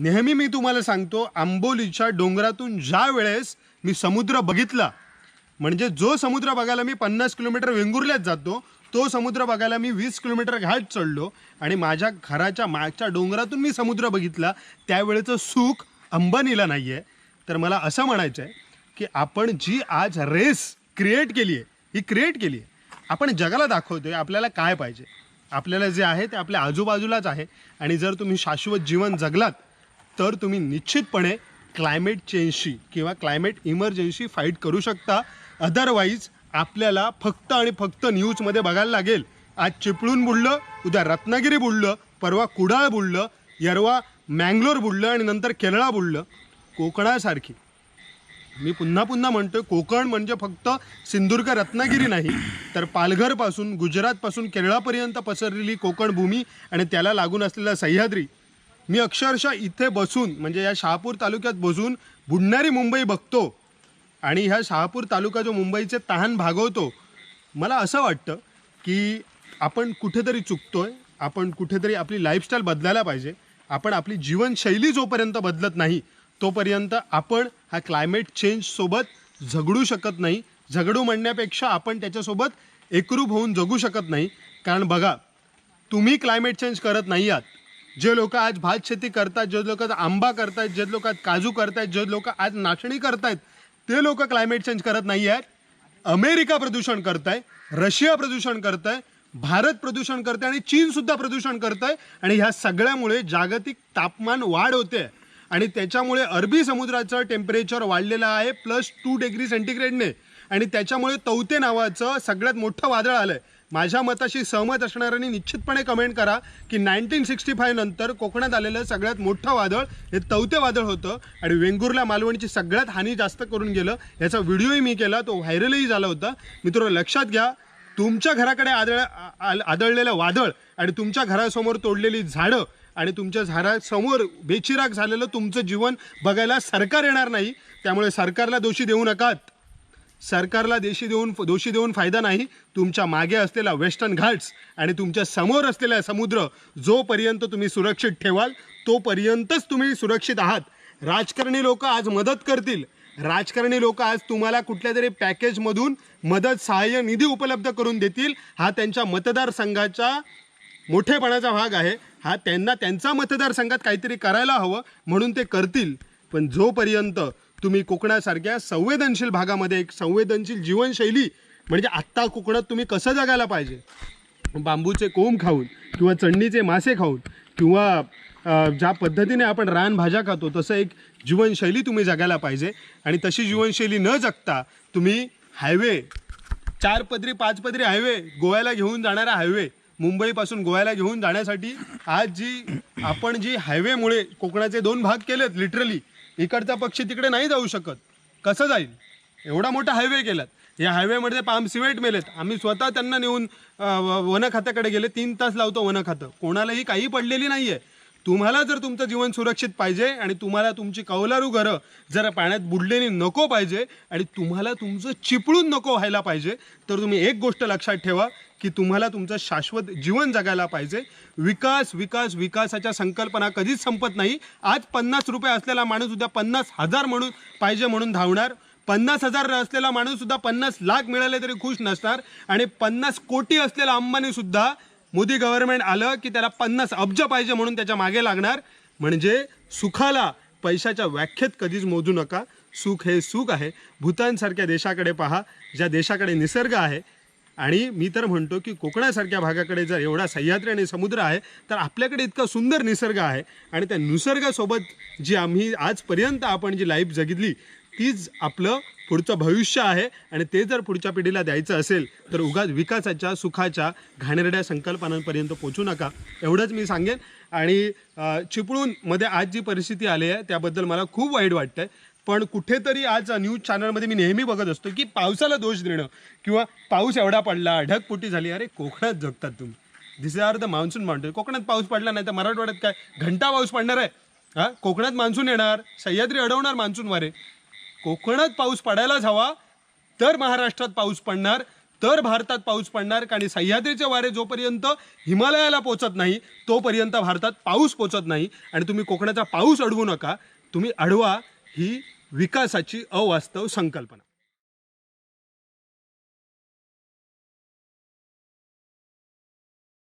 नेहमी मी तुम्हाला सांगतो आंबोलीच्या डोंगरातून ज्या वेळेस मी समुद्र बघितला म्हणजे जो समुद्र बघायला मी पन्नास किलोमीटर वेंगुर्ल्यात जातो तो समुद्र बघायला मी वीस किलोमीटर घाट चढलो आणि माझ्या घराच्या मागच्या डोंगरातून मी समुद्र बघितला त्यावेळेचं सुख अंबानीला नाही आहे तर मला असं म्हणायचं आहे की आपण जी आज रेस क्रिएट केली आहे ही क्रिएट केली आहे आपण जगाला दाखवतोय आपल्याला काय पाहिजे. आपल्याला जे आहे ते आपल्या आजूबाजूलाच आहे आणि जर तुम्ही शाश्वत जीवन जगलात तर तुम्ही निश्चितपणे क्लायमेट चेंजशी किंवा क्लायमेट इमर्जन्सी फाईट करू शकता. अदरवाईज आपल्याला फक्त आणि फक्त न्यूजमध्ये बघायला लागेल. आज चिपळूण बुडलं उद्या रत्नागिरी बुडलं परवा कुडाळ बुडलं यरवा मँगलोर बुडलं आणि नंतर केरळा बुडलं. कोकणासारखी. मी पुन्हा पुन्हा म्हणतोय कोकण म्हणजे फक्त सिंधुदुर्ग रत्नागिरी नाही तर पालघरपासून गुजरातपासून केरळापर्यंत पसरलेली कोकण भूमी आणि त्याला लागून असलेला सह्याद्री. मी अक्षरशः इथे बसून म्हणजे या शहापूर तालुक्यात बसून बुडणारी मुंबई बघतो आणि ह्या शहापूर तालुका जो मुंबईचे तहान भागवतो मला असं वाटतं की आपण कुठेतरी चुकतो आहे आपण कुठेतरी आपली लाईफस्टाईल बदलायला पाहिजे आपण आपली जीवनशैली जोपर्यंत बदलत नाही तोपर्यंत आपण हा क्लायमेट चेंजसोबत झगडू शकत नाही. झगडू म्हणण्यापेक्षा आपण त्याच्यासोबत एकरूप होऊन जगू शकत नाही. कारण बघा तुम्ही क्लायमेट चेंज करत नाही आहात. जे लोक आज भात शेती करतात जे लोक आंबा करतायत जे लोक काजू करतायत जे लोक आज नाचणी करतायत ते लोक क्लायमेट चेंज करत नाही आहेत. अमेरिका प्रदूषण करताय रशिया प्रदूषण करताय भारत प्रदूषण करते आणि चीनसुद्धा प्रदूषण प्रदूषण करतंय. आणि ह्या सगळ्यामुळे जागतिक तापमान वाढ होते. आणि त्याच्यामुळे अरबी समुद्राचं टेम्परेचर वाढलेलं आहे प्लस टू डिग्री सेंटीग्रेडने आणि त्याच्यामुळे तौते नावाचं सगळ्यात मोठं वादळ आलं आहे माझ्या मताशी सहमत असणाऱ्यांनी निश्चितपणे कमेंट करा की नाईन्टीन सिक्स्टी फाय नंतर कोकणात आलेलं सगळ्यात मोठं वादळ हे तौते वादळ होतं आणि वेंगुर्ला मालवणची सगळ्यात हानी जास्त करून गेलं. याचा व्हिडिओही मी केला तो व्हायरलही झाला होता. मित्र लक्षात घ्या तुमच्या घराकडे आदळ आदळलेलं वादळ आणि तुमच्या घरासमोर तोडलेली झाडं आणि तुमच्या झाडासमोर बेचिराग झालेलं तुमचं जीवन बघायला सरकार येणार नाही. त्यामुळे सरकारला दोषी देऊ नकात. सरकारला देशी देऊन दोषी देऊन फायदा नाही. तुमच्या मागे असलेला वेस्टर्न घाट्स आणि तुमच्यासमोर असलेला समुद्र जोपर्यंत तुम्ही सुरक्षित ठेवाल तोपर्यंतच तुम्ही सुरक्षित आहात. राजकारणी लोक आज मदत करतील. राजकारणी लोक आज तुम्हाला कुठल्या तरी पॅकेजमधून मदत सहाय्य निधी उपलब्ध करून देतील. हा त्यांच्या मतदारसंघाचा मोठेपणाचा भाग आहे. हा त्यांना त्यांचा मतदारसंघात काहीतरी करायला हवं म्हणून ते करतील. पण जोपर्यंत तुम्ही कोकणासारख्या संवेदनशील भागामध्ये एक संवेदनशील जीवनशैली म्हणजे आत्ता कोकणात तुम्ही कसं जगायला पाहिजे? बांबूचे कोंब खाऊन किंवा चढणीचे मासे खाऊन किंवा ज्या पद्धतीने आपण रानभाज्या खातो तसं एक जीवनशैली तुम्ही जगायला पाहिजे. आणि तशी जीवनशैली न जगता तुम्ही हायवे चार पदरी पाच पदरी हायवे गोव्याला घेऊन जाणारा हायवे मुंबईपासून गोव्याला घेऊन जाण्यासाठी आज जी आपण जी हायवेमुळे कोकणाचे दोन भाग केलेत लिटरली इकडचा पक्षी तिकडे नाही जाऊ शकत. कसं जाईल? एवढा मोठा हायवे केलात. या हायवेमध्ये पाम सिमेंट मेलेत. आम्ही स्वतः त्यांना नेऊन वनखात्याकडे वन खात्याकडे गेले. तीन तास लावतो वन खातं कोणालाही काही पडलेली नाही आहे तुम्हाला जर तुमचं जीवन सुरक्षित पाहिजे आणि तुम्हाला तुमची कौलारू घरं जर पाण्यात बुडलेली नको पाहिजे आणि तुम्हाला तुमचं चिपळून नको व्हायला पाहिजे तर तुम्ही एक गोष्ट लक्षात ठेवा की तुम्हाला तुमचं शाश्वत जीवन जगायला पाहिजे. विकास विकास विकासाच्या संकल्पना कधीच संपत नाही. आज पन्नास रुपये असलेला माणूस उद्या पन्नास हजार म्हणून पाहिजे म्हणून धावणार. पन्नास हजार असलेला माणूस सुद्धा पन्नास लाख मिळाले तरी खुश नसणार. आणि पन्नास कोटी असलेला अंबानी सुद्धा मोदी गव्हर्नमेंट आलं की त्याला पन्नास अब्ज पाहिजे म्हणून त्याच्यामागे लागणार. म्हणजे सुखाला पैशाच्या व्याख्येत कधीच मोजू नका. सुख हे सुख आहे. भूतानसारख्या देशाकडे पहा ज्या देशाकडे निसर्ग आहे. आणि मी तर म्हणतो की कोकणासारख्या भागाकडे जर एवढा सह्याद्री आणि समुद्र आहे तर आपल्याकडे इतका सुंदर निसर्ग आहे. आणि त्या निसर्गासोबत जी आम्ही आजपर्यंत आपण जी लाईफ जगितली तीच आपलं पुढचं भविष्य आहे. आणि ते जर पुढच्या पिढीला द्यायचं असेल तर उगाच विकासाच्या सुखाच्या घाणेरड्या संकल्पनांपर्यंत पोचू नका. एवढंच मी सांगेन. आणि चिपळूण चिपळूणमध्ये आज जी परिस्थिती आली आहे त्याबद्दल मला खूप वाईट वाटतंय. पण कुठेतरी आज न्यूज चॅनलमध्ये मी नेहमी बघत असतो की पावसाला दोष देणं किंवा पाऊस एवढा पडला ढगपुटी झाली अरे कोकणात जगतात तुम्ही. This are the monsoon mountain कोकणात पाऊस पडला नाही तर मराठवाड्यात काय? घंटा पाऊस पडणार आहे. हा? कोकणात मान्सून येणार. सह्याद्री अडवणार मान्सून वारे कोकणात पाऊस पडायलाच हवा तर महाराष्ट्रात पाऊस पडणार तर भारतात पाऊस पडणार कारण सह्याद्रीचे वारे जोपर्यंत हिमालयाला पोचत नाही तोपर्यंत भारतात पाऊस पोचत नाही. आणि तुम्ही कोकणाचा पाऊस अडवू नका तुम्ही अडवा ही विकासाची अवास्तव संकल्पना.